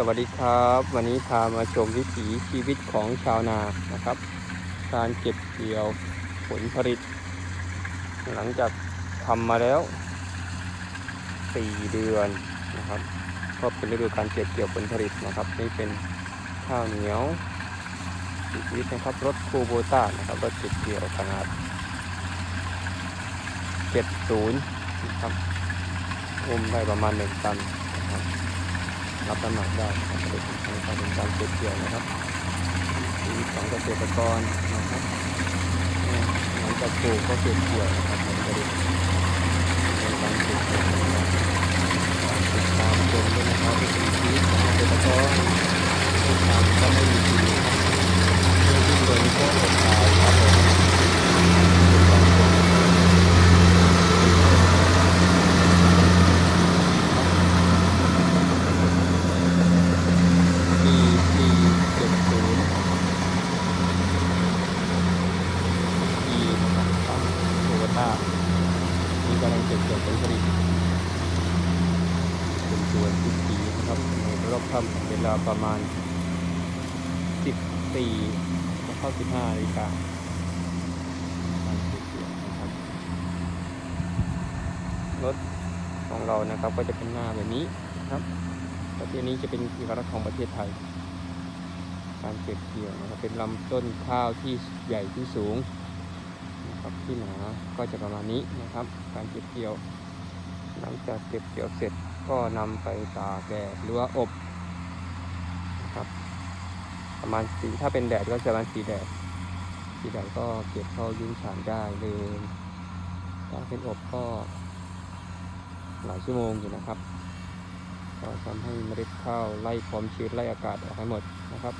สวัสดีครับ วันนี้พามาชมวิถีชีวิตของชาวนานะครับ การเก็บเกี่ยวผลผลิต หลังจากทำมาแล้ว 4 เดือนนะครับก็เป็นฤดูการเก็บเกี่ยวผลผลิตนะครับ นี่เป็นข้าวเหนียวชีวิตนะครับรถคูโบต้านะครับรถเก็บเกี่ยวขนาด 70 นะครับอุ้มได้ประมาณ 1 ตันนะครับ รับน้ำหนักได้นะครับผลิตภัณฑ์การเป็นการเก็บเกี่ยวนะครับชีวิตของเกษตรกรนะครับเนี่ยหลังจากปลูกก็เก็บเกี่ยวนะครับผลผลิตเป็นการเก็บเกี่ยวนะครับติดตามชมด้วยนะครับวิถีชีวิตของเกษตรกรทุกทางก็ไม่มีทีนะครับเพื่อที่โดยก็อดตายครับผมปีปีเจ็ดศูนย์ปีนะครับโตโยต้ามี กำลังเก็บเกี่ยวผลผลิตเป็นส่วนทุกปีนะครับในรอบค่ำเวลาประมาณ 14จะเข้า 15นาฬิกาการเขียวนะครับรถของเรานะครับก็จะเป็นหน้าแบบนี้ครับประเทศนี้จะเป็นเอกลักษณ์ของประเทศไทย การเก็บเกี่ยวนะครับเป็นลำต้นข้าวที่ใหญ่ที่สูง นะครับที่หนาก็จะประมาณนี้นะครับ การเก็บเกี่ยว หลังจากเก็บเกี่ยวเสร็จก็นำไปตากแดดหรือว่าอบนะครับ ประมาณสีถ้าเป็นแดดก็จะประมาณสีแดดสีแดดก็เก็บเข้ายุ้งฉางได้เลยถ้าเป็นอบก็หลายชั่วโมงอยู่นะครับก็ทำให้เมล็ดข้าวไล่ความชื้นไล่อากาศออกให้หมดนะครับ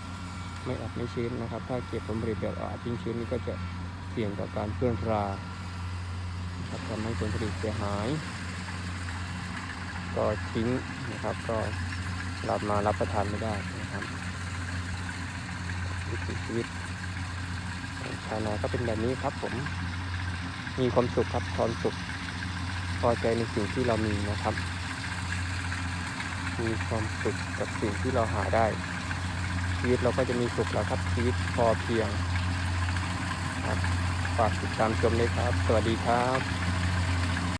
ไม่อับไม่ชื้นนะครับ ถ้าเก็บผลผลิตแบบอาทิ้งชื้นนี่ก็จะ เสี่ยงต่อการเพื่อนราครับทำให้ผลผลิตเสียหาย ก็ทิ้งนะครับก็รับมารับประทานไม่ได้นะครับวิถีชีวิตของชาวนาก็เป็นแบบนี้ครับผมมีความสุขครับความสุขพอใจในสิ่งที่เรามีนะครับ มีความสุขกับสิ่งที่เราหาได้ ชีวิตเราก็จะมีสุขแล้วครับชีวิตพอเพียง ฝากติดตามชมเลยครับ สวัสดีครับ